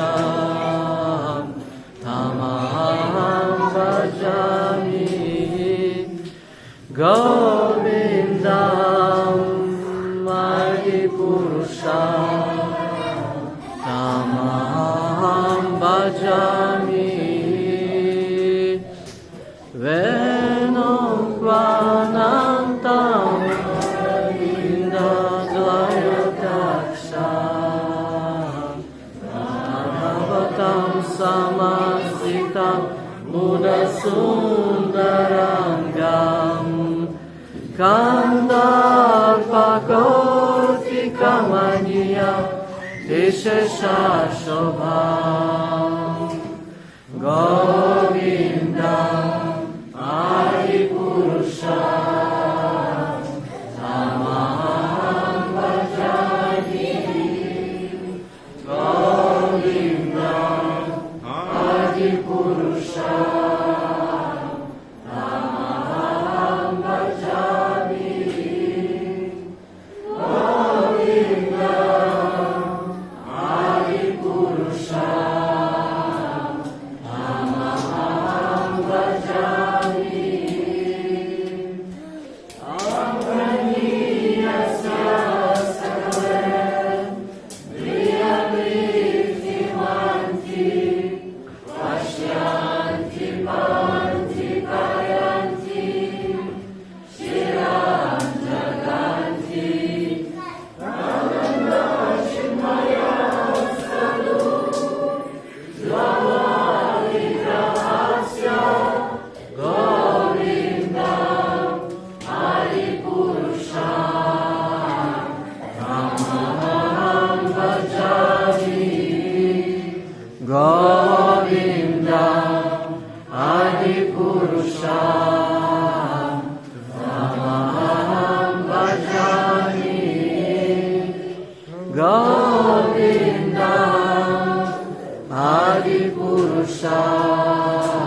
insan Tamam bacami Govindam Mari Purusha Tamam bacami Sundarangam Kandarpakoti Kamaniya Vishesha Shobham go. Purusha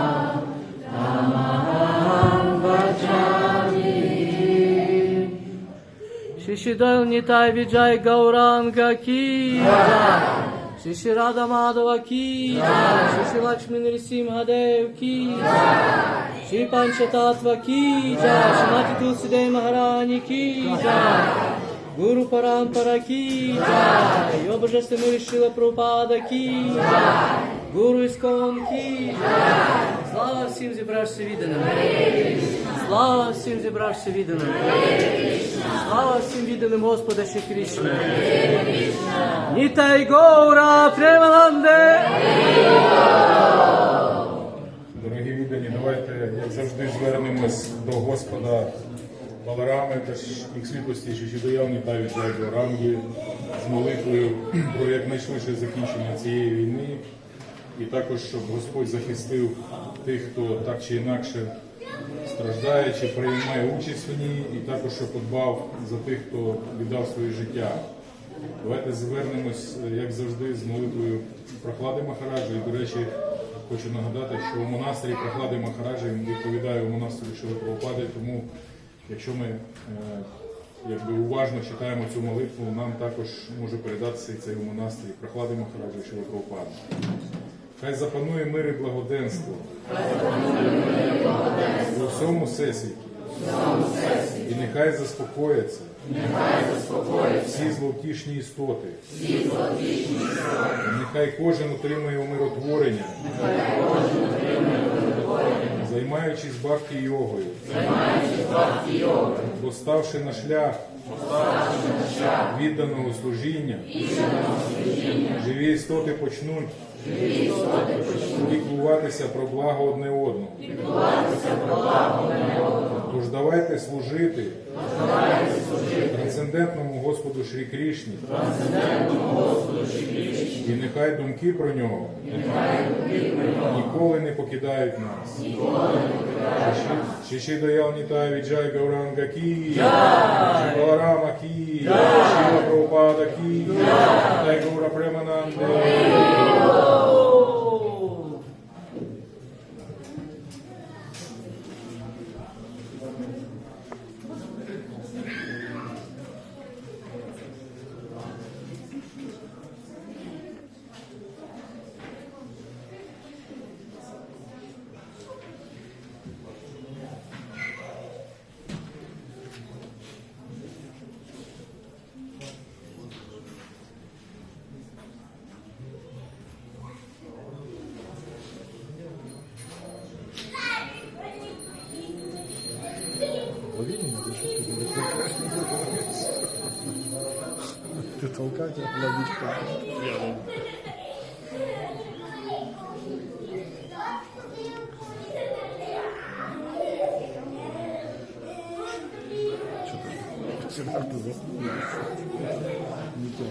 Tamaham Bhajami Shishidal Nitai Vijay Gauranga Ki Jai. Shishi Radha Madhava Ki Jai. Shishi Lakshmi Nrsimhadev Ki Jai. Shri Panchatattva Ki Jai. Shrimati Tulsidev Maharani Ki Jai. Guru Parampara Ki Jai. Его Божественный Шила Прабхупада Ки. Гуру Искон Ки Слава всім зібравшися відданим. Слава всім зібравшися відданим. Слава всім відданим Господа Шри Кришна. Нітай Гора Премаланде. Дорогі віддані, давайте, як завжди, звернемось до Господа Баларами та ж їх світлості Шишідоявні та Віджай Ранги з молитвою про якнайшвидше закінчення цієї війни, і також, щоб Господь захистив тих, хто так чи інакше страждає чи приймає участь в ній, і також щоб подбав за тих, хто віддав своє життя. Давайте звернемось, як завжди, з молитвою прохлади Махараджа. І, до речі, хочу нагадати, що у монастирі прохлади Махараджа відповідає у монастирі Шили тому якщо ми е, якби уважно читаємо цю молитву, нам також може передатися цей монастирі прохлади Махараджа Шили Прабхупади. Хай запанує мир і благоденство. У всьому всесвіті. І нехай заспокояться. Всі зловтішні істоти. І Нехай кожен отримує умиротворення, займаючись бхакті йогою, поставши на шлях відданого служіння, живі істоти почнуть піклуватися про благо одне одного. Тож давайте служити трансцендентному Господу Шрі Крішні. І нехай думки про нього ніколи не покидають нас. Шиші Даял Нітай Віджай Гауранга Кі, Ші Баларама Кі, Шіла Прабхупада Кі, Нітай Гаура Премананде. Толкать, ловить Рядом. Сюда ты заснул. Не то.